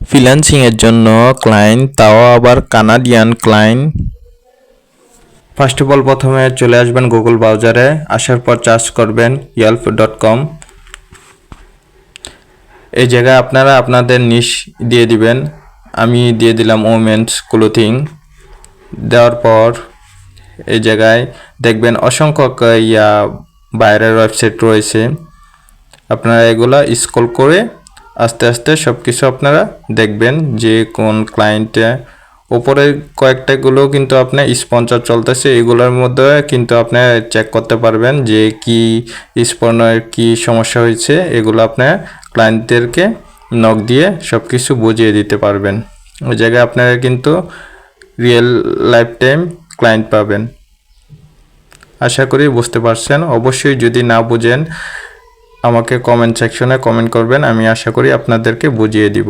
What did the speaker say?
ফ্রিল্যান্সিংয়ের জন্য ক্লায়েন্ট, তাও আবার Canadian client. First of all প্রথমে চলে আসবেন গুগল ব্রাউজারে আসার পর চার্জ করবেন ইয়েলফ ডট কম এই জায়গায় আপনারা আপনাদের নিশ দিয়ে দিবেন। আমি দিয়ে দিলাম ওমেন্স ক্লোথিং দেওয়ার পর এই জায়গায় দেখবেন অসংখ্য ইয়া বাইরের ওয়েবসাইট রয়েছে। আপনারা এগুলা স্ক্রল করে আস্তে আস্তে সব কিছু আপনারা দেখবেন যে কোন ক্লায়েন্টে ওপরে কয়েকটাগুলো কিন্তু আপনার স্পন্সর চলতেছে, এগুলোর মধ্যে কিন্তু আপনি চেক করতে পারবেন যে কি স্পনের কি সমস্যা হয়েছে, এগুলো আপনার ক্লায়েন্টদেরকে নক দিয়ে সব কিছু বুঝিয়ে দিতে পারবেন। ওই জায়গায় আপনারা কিন্তু রিয়েল লাইফ টাইম ক্লায়েন্ট পাবেন। আশা করি বুঝতে পারছেন। অবশ্যই যদি না বুঝেন আমাকে কমেন্ট সেকশনে কমেন্ট করবেন আমি আশা করি আপনাদেরকে বুঝিয়ে দিব।